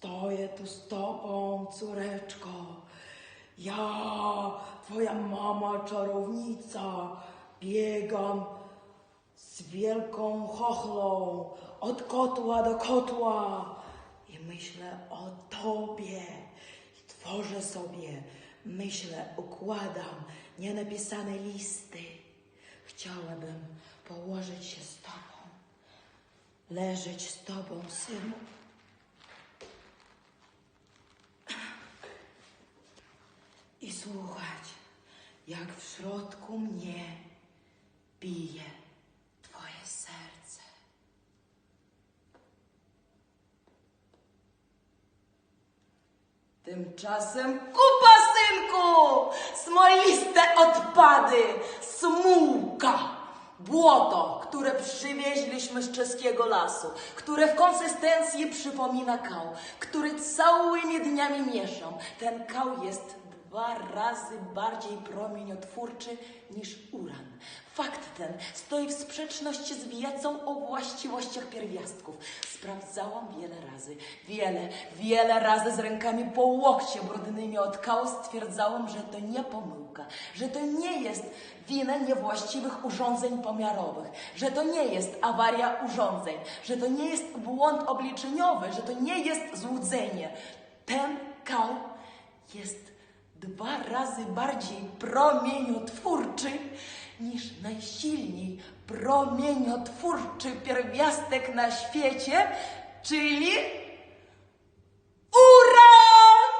Stoję tu z tobą, córeczko. Ja, twoja mama czarownica, biegam z wielką chochlą od kotła do kotła i myślę o tobie i tworzę sobie, myślę, układam nienapisane listy. Chciałabym położyć się z tobą, leżeć z tobą, synu. Słuchać, jak w środku mnie bije Twoje serce. Tymczasem kupa, synku! Smoliste odpady, smułka, błoto, które przywieźliśmy z czeskiego lasu, które w konsystencji przypomina kał, który całymi dniami mieszam. Ten kał jest dwa razy bardziej promieniotwórczy niż uran. Fakt ten stoi w sprzeczności z wiedzą o właściwościach pierwiastków. Sprawdzałam wiele razy, wiele, wiele razy z rękami po łokcie brudnymi od kału stwierdzałam, że to nie pomyłka, że to nie jest wina niewłaściwych urządzeń pomiarowych, że to nie jest awaria urządzeń, że to nie jest błąd obliczeniowy, że to nie jest złudzenie. Ten kał jest dwa razy bardziej promieniotwórczy niż najsilniej promieniotwórczy pierwiastek na świecie, czyli uran!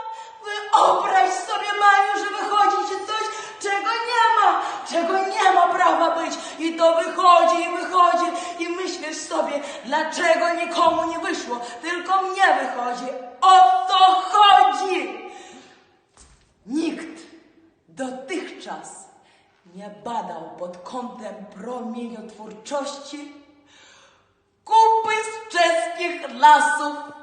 Wyobraź sobie, Maniu, że wychodzi ci coś, czego nie ma, czego nie ma prawa być. I to wychodzi, i wychodzi, i myślisz sobie, dlaczego nikomu nie wyszło, tylko mnie wychodzi. O to chodzi! Nie badał pod kątem promieniotwórczości kupy z czeskich lasów